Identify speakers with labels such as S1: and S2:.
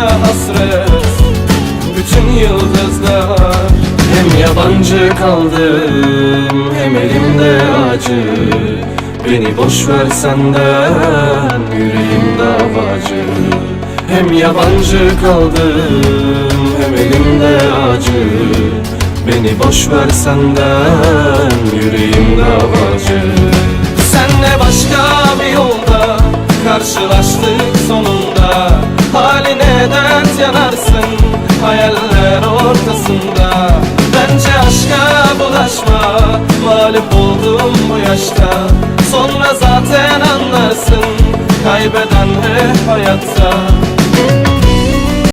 S1: hasret Bütün yıldızlar. Hem yabancı kaldım Hem elimde acı. Beni boş ver senden Yüreğim davacı. Hem yabancı kaldım Hem elimde acı. Beni boş ver senden Yüreğim davacı. Senle başka bir yolda Karşılaştık yanarsın Hayaller ortasında. Bence aşka bulaşma Mağlup oldum bu yaşta. Sonra zaten anlarsın Kaybeden hep hayatta